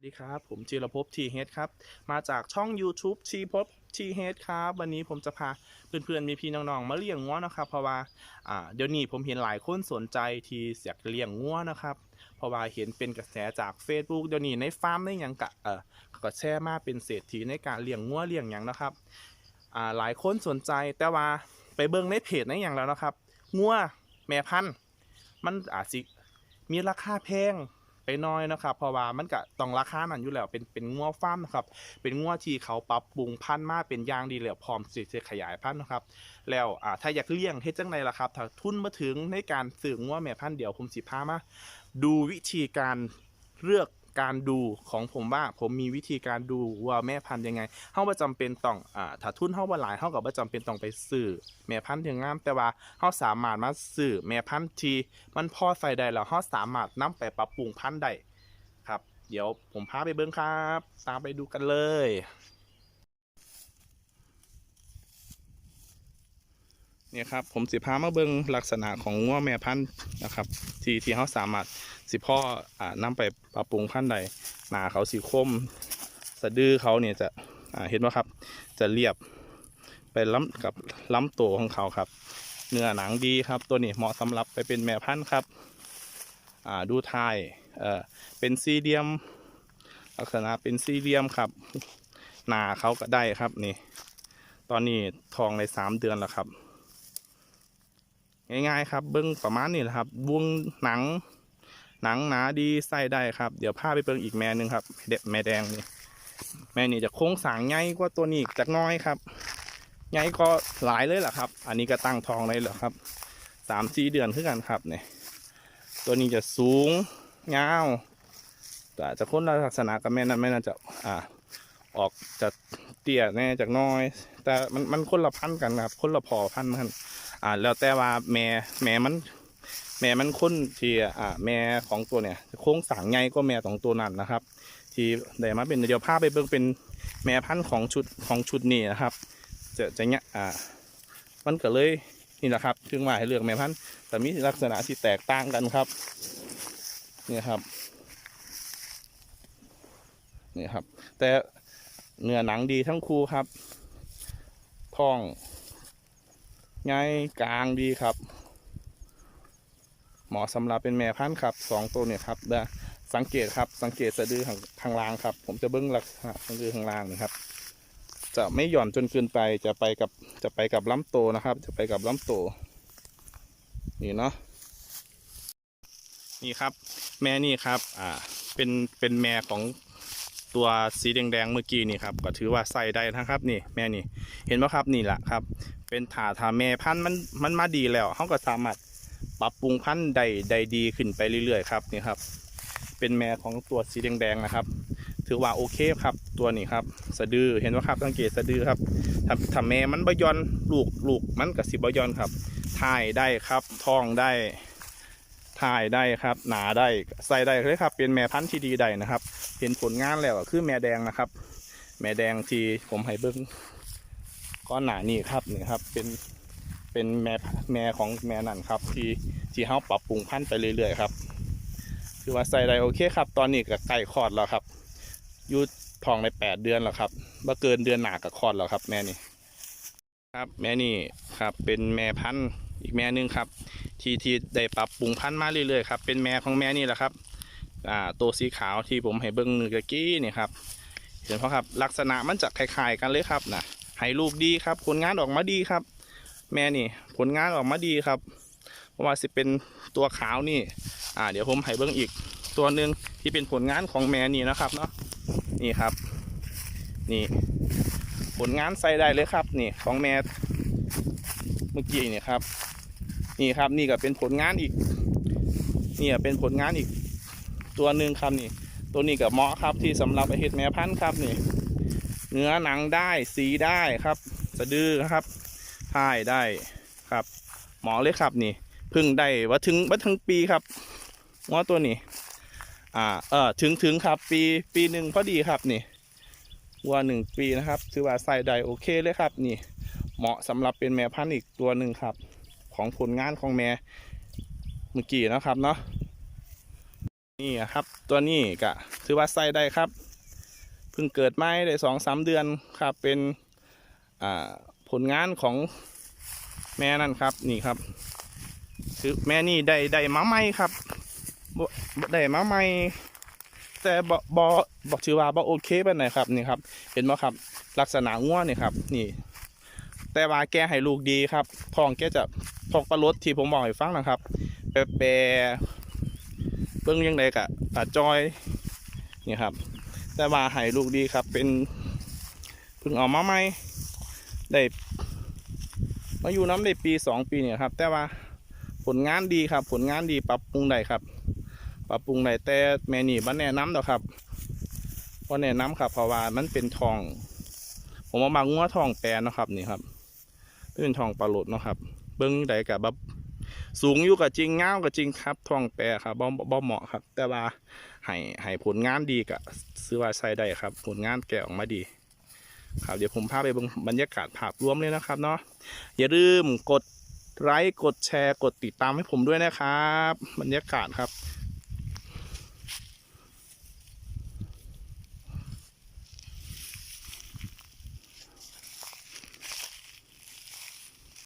สวัสดีครับ ผมจิรภพทีเฮดครับ มาจากช่อง YouTube ชีพบทีเฮดครับ วันนี้ผมจะพาเพื่อนๆ มีพี่น้องๆ มาเลี้ยงงัวนะครับ เพราะว่าอ่าเดี๋ยวนี้ผมเห็นหลายคนสนใจที่อยากเลี้ยงงัวนะครับ เพราะว่าเห็นเป็นกระแสจาก Facebook เดี๋ยวนี้ในฟาร์มในหยังกะเออก็แชร์มาเป็นเศรษฐีในการเลี้ยงงัวเลี้ยงหยังนะครับอ่าหลายคนสนใจแต่ว่าไปเบิ่งในเพจในอย่างแล้วนะครับงัวแม่พันธุ์มันอาจสิมีราคาแพง น้อยนะครับ เพราะว่ามันก็ต้องราคานั้นอยู่แล้วเป็นเป็นงัวฟาร์มนะครับเป็นงัวที่เขาปรับปรุงพันธุ์มาเป็นอย่างดีแล้วพร้อมสิจะขยายพันธุ์นะครับ แล้วอ่าถ้าอยากเลี้ยงเฮ็ดจังไดล่ะครับ ถ้าทุนมาถึงในการซื้องัวแม่พันธุ์เดี๋ยวผมสิพามาดูวิธีการเลือก การดูของผมว่าผมมีวิธีการดูว่าแม่พันธุ์ยังไงเฮาบ่จำเป็นต้องอ่าถ้าทุนเฮาบ่หลายเฮาก็บ่จำเป็นต้องไปซื้อแม่พันธุ์ที่งาม แต่ว่าเฮาสามารถมาซื้อแม่พันธุ์ที่มันพอใส่ได้แล้วเฮาสามารถนำไปปรับปรุงพันธุ์ได้ครับ เดี๋ยวผมพาไปเบิ่งครับ ตามไปดูกันเลย เนี่ยครับผมสิพามาเบิงลักษณะของงัวแม่พันธุ์นะครับ ที่ที่เขาสามารถสิพ่ออ่านำไปปรับปรุงพันธุ์ใดหนาเขาสีคม สะดือเขาเนี่ยจะอ่าเห็นไหมครับ จะเรียบไปล้ำกับล้ำตัวของเขาครับ เนื้อหนังดีครับตัวนี้เหมาะสำหรับไปเป็นแม่พันธุ์ครับอ่าดูท้ายเอ่อเป็นสี่เหลี่ยม ลักษณะเป็นสี่เหลี่ยมครับหนาเขาก็ได้ครับนี่ ตอนนี้ทองในสามเดือนแล้วครับ ง่ายๆครับ เบิ้งประมาณนี้แหละครับวงหนัง หนังหนาดีใส่ได้ครับ เดี๋ยวพาไปเบิ้งอีกแม่หนึ่งครับเด็แม่แดงนี่แม่นี่จะโค้งสางใหญ่กว่าตัวนี้จักน้อยครับใหญ่ก็หลายเลยแหละครับ อันนี้ก็ตั้งทองเลยเหรอครับสามสี่เดือนขึ้นกันครับเนี่ยตัวนี้จะสูงยาวแต่อาจะคนละลักษณะกับแม่นั้นแม่นั้นจะอ่าออกจะเตี้ยแน่จากน้อย แต่มันมันคนละพันกันครับ คนละพอพันกัน อ่าแล้วแต่ว่าแม่แม่มัน แม่มันคุ้นที่อ่าแม่ของตัวเนี่ยโค้งสางใหญ่ก็แม่ของตัวนั้นนะครับ ที่ได้มาเป็นเดี๋ยวพาไปเบิ่งเป็นแม่พันธุ์ของชุดของชุดนี้นะครับ จะจะเนี่ยอ่ามันก็เลยนี่แหละครับถึงว่าให้เลือกแม่พันธุ์แต่มีลักษณะที่แตกต่างกันครับเนี่ยครับนี่ครับ แต่เนื้อหนังดีทั้งคู่ครับท้อง ไงกลางดีครับ เหมาะสำหรับเป็นแม่พันธุ์ครับสองตัวเนี่ยครับเดสังเกตครับสังเกตสะดือข้างข้างล่างครับ ผมจะเบิ้งลักษณะสะดือข้างล่างนี่ครับ จะไม่หย่อนจนเกินไปจะไปกับจะไปกับลำโตนะครับ จะไปกับลำโตนี่เนาะนี่ครับ แม่นี่ครับ อ่า เป็นเป็นแม่ของ ตัวสีแดงๆเมื่อกี้นี่ครับก็ถือว่าใส่ได้นะครับนี่แม่นี่เห็นไหมครับนี่แหละครับ เป็นถาถาแม่พันธุ์มันมันมาดีแล้วเขาก็สามารถปรับปรุงพันธุ์ใดใดดีขึ้นไปเรื่อยๆครับนี่ครับ เป็นแม่ของตัวสีแดงๆนะครับ ถือว่าโอเคครับตัวนี้ครับสะดือเห็นไหมครับสังเกตสะดือครับถ้าถ้าแม่มันบยอนลูกลูกมันกับสิบยอนครับถ่ายได้ครับท้องได้ถ่ายได้ครับ หนาได้ใส่ได้เลยครับ เป็นแม่พันธุ์ที่ดีได้นะครับ เห็นผลงานแล้วคือแม่แดงนะครับ แม่แดงที่ผมให้เบิ้งก้อนหนานี่ครับนี่ครับ เป็นเป็นแม่แม่ของแม่นั่นครับ ที่ที่เขาปรับปรุงพันธุ์ไปเรื่อยๆครับคือว่าใส่ได้โอเคครับ ตอนนี้ก็ใกล้คลอดแล้วครับอยูทองในแปดเดือนแล้วครับบ่เกินเดือนหนากับคลอดแล้วครับ แม่นี่ครับ แม่นี่ครับเป็นแม่พันธุ์อีกแม่หนึงครับ ที่ที่ได้ปรับปรุงพันธุ์มาเรื่อยๆครับเป็นแม่ของแม่นี่แหละครับ อ่าตัวสีขาวที่ผมให้เบิ้งเมื่อกี้นี่ครับเห็นเพราะครับลักษณะมันจะคล้ายๆกันเลยครับนะให้ลูกดีครับ ผลงานออกมาดีครับ แม่นี่ ผลงานออกมาดีครับเพราะว่าสิเป็นตัวขาวนี่ อ่า เดี๋ยวผมให้เบิ้งอีกตัวหนึ่งที่เป็นผลงานของแม่นี่นะครับเนาะนี่ครับ นี่ ผลงานใส่ได้เลยครับ นี่ของแม่เมื่อกี้นี่ครับ นี่ครับนี่ก็เป็นผลงานอีกนี่เป็นผลงานอีก ตัวหนึ่งครับนี่ ตัวนี้กับเหมาะครับที่สำหรับไปเห็ดแม่พันธุ์ครับนี่ เนื้อหนังได้สีได้ครับ สะดือครับท่ายได้ครับ หมอเลยครับนี่พึ่งได้ว่าถึงว่าถึงปีครับงอตัวนี้ อ่าเออถึงถึงครับ ปีปีหนึ่งพอดีครับนี่วัวหนึ่งปีนะครับ ถือว่าใส่ได้โอเคเลยครับ นี่ เหมาะสำหรับเป็นแม่พันธุ์อีกตัวหนึ่งครับ ของผลงานของแม่เมื่อกี้นะครับเนาะ นี่ครับ ตัวนี้ก็ถือว่าใส่ได้ครับเพิ่งเกิดไม่ได้สองสามเดือนครับเป็นผลงานของแม่นั่นครับนี่ครับคือแม่นี่ได้ได้มาใหม่ครับได้มาใหม่แต่บ่บ่บอกชื่อว่าบ่โอเคปานไหนครับนี่ครับ เห็นไหมครับ ลักษณะง่วนี่ครับ นี่ แต่ว่าแกให้ลูกดีครับทองแกจะทองปลารสที่ผมบอกให้ฟังนะครับแปร เบิ้งยังไงกะตาจอยนี่ครับ แต่ว่าให้ลูกดีครับ เป็นเพิ่งเอามาใหม่ได้มาอยู่น้ำได้ปีสองปีเนี่ยครับ แต่ว่าผลงานดีครับ ผลงานดีปรับปรุงได้ครับ ปรับปรุงได้แต่แม่นี่บ้านแนะน้ำดอกครับว่าแนะน้ำครับเพราะว่ามันเป็นทอง ผมเอามางัวทองแปรเนาะครับนี่ครับเป็นทองปลาโหลดเนาะครับ เบิ้งได้กับแบบ สูงอยู่กับจริงเงากับจริงครับทองแปรครับบ่บ่เหมาะครับ แต่ว่าให้ให้ผลงานดีกับซื้อว่าใช้ได้ครับ ผลงานแกะออกมาดีครับเดี๋ยวผมพาไปบรรยากาศภาพรวมเลยนะครับเนาะอย่าลืมกดไลค์กดแชร์กดติดตามให้ผมด้วยนะครับ บรรยากาศครับ